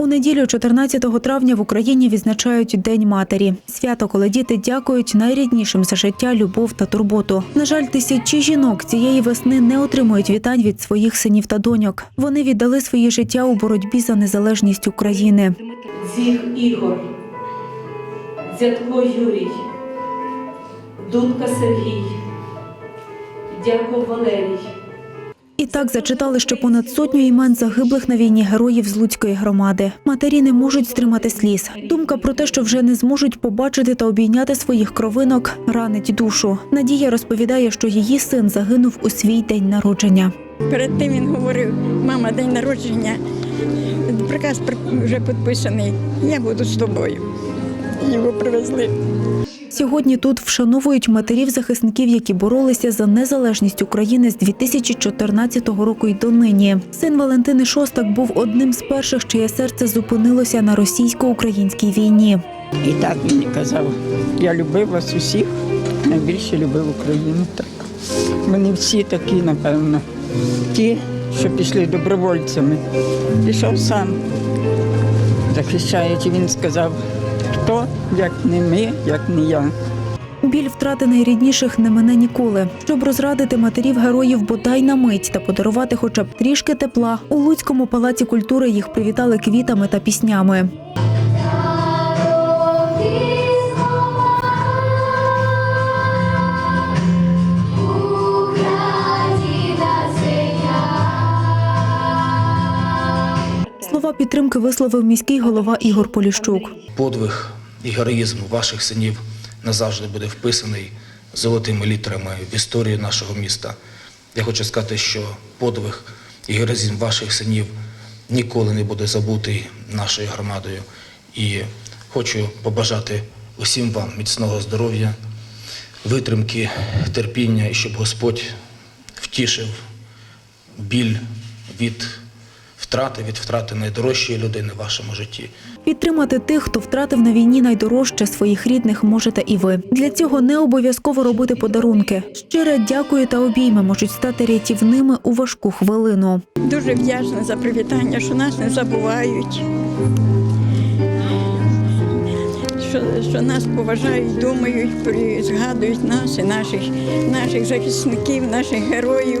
У неділю, 14 травня, в Україні відзначають День матері. Свято, коли діти дякують найріднішим за життя, любов та турботу. На жаль, тисячі жінок цієї весни не отримують вітань від своїх синів та доньок. Вони віддали своє життя у боротьбі за незалежність України. Зіх Ігор, Дзятко Юрій, Дудка Сергій, Дяков Валерій. Так зачитали ще понад сотню імен загиблих на війні героїв з Луцької громади. Матері не можуть стримати сліз. Думка про те, що вже не зможуть побачити та обійняти своїх кровинок, ранить душу. Надія розповідає, що її син загинув у свій день народження. Перед тим він говорив, мама, день народження, приказ при- вже підписаний, я буду з тобою. Його привезли. Сьогодні тут вшановують матерів захисників, які боролися за незалежність України з 2014 року й донині. Син Валентини Шостак був одним з перших, чиє серце зупинилося на російсько-українській війні. І так мені казав, я любив вас усіх, найбільше любив Україну. Так. Вони всі такі, напевно, ті, що пішли добровольцями. Пішов сам, захищаючи, він сказав, хто, як не ми, як не я. Біль втрати найрідніших не мене ніколи. Щоб розрадити матерів героїв бодай на мить та подарувати хоча б трішки тепла, у Луцькому палаці культури їх привітали квітами та піснями. Слова підтримки висловив міський голова Ігор Поліщук. подвиг і героїзм ваших синів назавжди буде вписаний золотими літерами в історію нашого міста. Я хочу сказати, що подвиг і героїзм ваших синів ніколи не буде забутий нашою громадою. І хочу побажати усім вам міцного здоров'я, витримки, терпіння, і щоб Господь втішив біль від втрати, від втрати найдорожчої людини в вашому житті. Підтримати тих, хто втратив на війні найдорожче своїх рідних, можете і ви. Для цього не обов'язково робити подарунки. Щире дякую та обійми можуть стати рятівними у важку хвилину. Дуже вдячна за привітання, що нас не забувають. Що, що нас поважають, думають, при- згадують нас і наших, наших захисників, наших героїв.